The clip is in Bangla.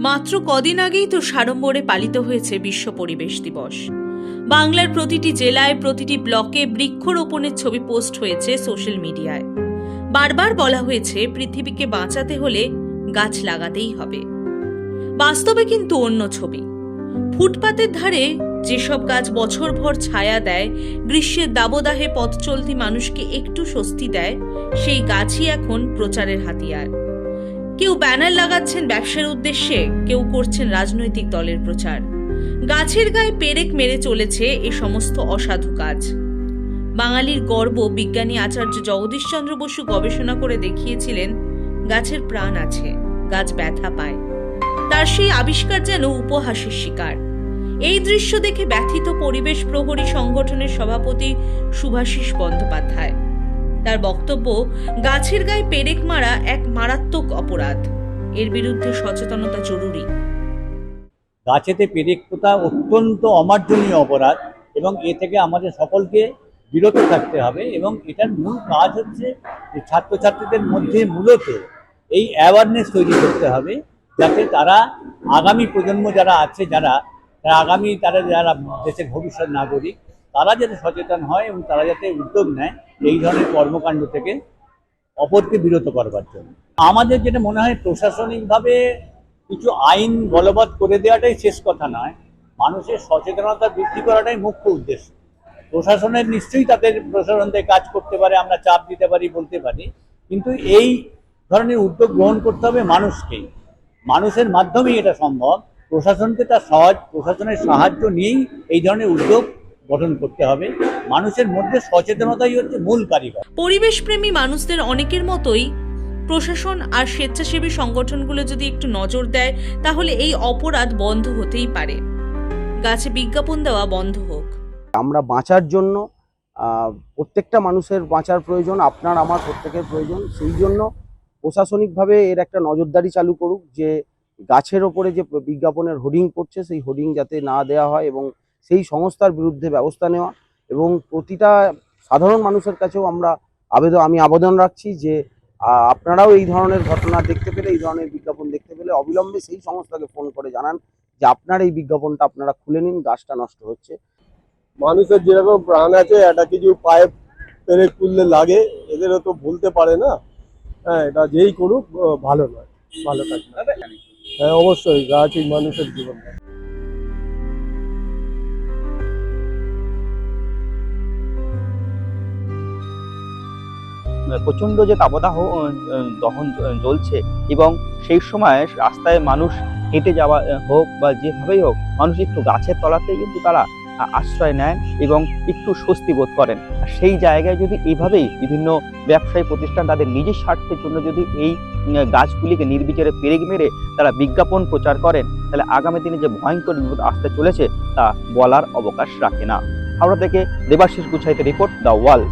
মাত্র কদিন আগেই তো সাড়ম্বরে পালিত হয়েছে বিশ্ব পরিবেশ দিবস। বাংলার প্রতিটি জেলায় প্রতিটি ব্লকে বৃক্ষরোপণের ছবি পোস্ট হয়েছে সোশ্যাল মিডিয়ায়। বারবার বলা হয়েছে, পৃথিবীকে বাঁচাতে হলে গাছ লাগাতেই হবে। বাস্তবে কিন্তু অন্য ছবি। ফুটপাতের ধারে যেসব গাছ বছরভর ছায়া দেয়, গ্রীষ্মের দাবদাহে পথ চলতি মানুষকে একটু স্বস্তি দেয়, সেই গাছই এখন প্রচারের হাতিয়ার। কেউ ব্যানার লাগাচ্ছেন ব্যবসার উদ্দেশ্যে, কেউ করছেন রাজনৈতিক দলের প্রচার। গাছের গায়ে পেরেক মেরে চলেছে এ সমস্ত অসাধু কাজ। বাঙালির গর্ব বিজ্ঞানী আচার্য জগদীশচন্দ্র বসু গবেষণা করে দেখিয়েছিলেন, গাছের প্রাণ আছে, গাছ ব্যথা পায়। তার সেই আবিষ্কার যেন উপহাসের শিকার। এই দৃশ্য দেখে ব্যথিত পরিবেশ প্রহরী সংগঠনের সভাপতি শুভাশিস বন্দ্যোপাধ্যায়। তার বক্তব্য, গাছের গায়ে পেরেক মারা এক মারাত্মক অপরাধ। এর বিরুদ্ধে সচেতনতা জরুরি। গাছেতে পেরেক পোতা অত্যন্ত অমার্জনীয় অপরাধ এবং এ থেকে আমাদের সকলকে বিরত থাকতে হবে এবং এটার মূল কাজ হচ্ছে যে ছাত্রছাত্রীদের মধ্যে মূলত এই অ্যাওয়ারনেস তৈরি করতে হবে যাতে তারা আগামী প্রজন্ম যারা আছে, যারা আগামী, তারা যারা দেশের ভবিষ্যৎ নাগরিক তারা যাতে সচেতন হয় এবং তারা যাতে উদ্যোগ নেয়, এই ধরনের কর্মকাণ্ড থেকে অপরকে বিরত করবার জন্য। আমাদের যেটা মনে হয় প্রশাসনিকভাবে কিছু আইন বলবৎ করে দেওয়াটাই শেষ কথা নয়, মানুষের সচেতনতা বৃদ্ধি করাটাই মুখ্য উদ্দেশ্য। প্রশাসনের নিশ্চয়ই তাদের প্রশাসনদের কাজ করতে পারে, আমরা চাপ দিতে পারি, বলতে পারি, কিন্তু এই ধরনের উদ্যোগ গ্রহণ করতে হবে মানুষকেই। মানুষের মাধ্যমেই এটা সম্ভব, প্রশাসনকে তার সহজ, প্রশাসনের সাহায্য নিয়েই এই ধরনের উদ্যোগ গঠন করতে হবে। মানুষের মধ্যে সচেতনতাই হচ্ছে মূল কারিগর। পরিবেশপ্রেমী মানুষদের অনেকের মতোই প্রশাসন আর স্বেচ্ছাসেবী সংগঠনগুলো যদি একটু নজর দেয় তাহলে এই অপরাধ বন্ধ হতেই পারে। গাছে বিজ্ঞাপন দেওয়া বন্ধ হোক। আমরা বাঁচার জন্য প্রত্যেকটা মানুষের বাঁচার প্রয়োজন আপনার আমার প্রত্যেকের প্রয়োজন। সেই জন্য প্রশাসনিকভাবে এর একটা নজরদারি চালু করুক যে গাছের ওপরে যে বিজ্ঞাপনের হোর্ডিং পড়ছে সেই হোর্ডিং যাতে না দেওয়া হয় এবং সেই সংস্থার বিরুদ্ধে ব্যবস্থা নেওয়া এবং প্রতিটা সাধারণ মানুষের কাছেও আমরা আবেদন আমি আবেদন রাখছি যে আপনারাও এই ধরনের ঘটনা দেখতে পেলে, এই ধরনের বিজ্ঞাপন দেখতে পেলে অবিলম্বে সেই সংস্থাকে ফোন করে জানান যে আপনার এই বিজ্ঞাপনটা আপনারা খুলে নিন, গাছটা নষ্ট হচ্ছে। মানুষের যেরকম প্রাণ আছে, একটা কিছু পায়ে পেরে খুললে লাগে, এদেরও তো ভুলতে পারে না। হ্যাঁ এটা যেই করুক ভালো নয়, ভালো থাকবে হ্যাঁ অবশ্যই গাছই মানুষের জীবন। প্রচণ্ড যে তাপদাহ দহন জ্বলছে এবং সেই সময় রাস্তায় মানুষ হেঁটে যাওয়া হোক বা যেভাবেই হোক, মানুষ একটু গাছের তলাতে কিন্তু তারা আশ্রয় নেন এবং একটু স্বস্তি বোধ করেন। সেই জায়গায় যদি এইভাবেই বিভিন্ন ব্যবসায়ী প্রতিষ্ঠান তাদের নিজের স্বার্থের জন্য যদি এই গাছগুলিকে নির্বিচারে পেরেক মেরে তারা বিজ্ঞাপন প্রচার করেন, তাহলে আগামী দিনে যে ভয়ঙ্কর বিপদ আসতে চলেছে তা বলার অবকাশ রাখে না। হাওড়া থেকে Debashis Guchhait report The Wall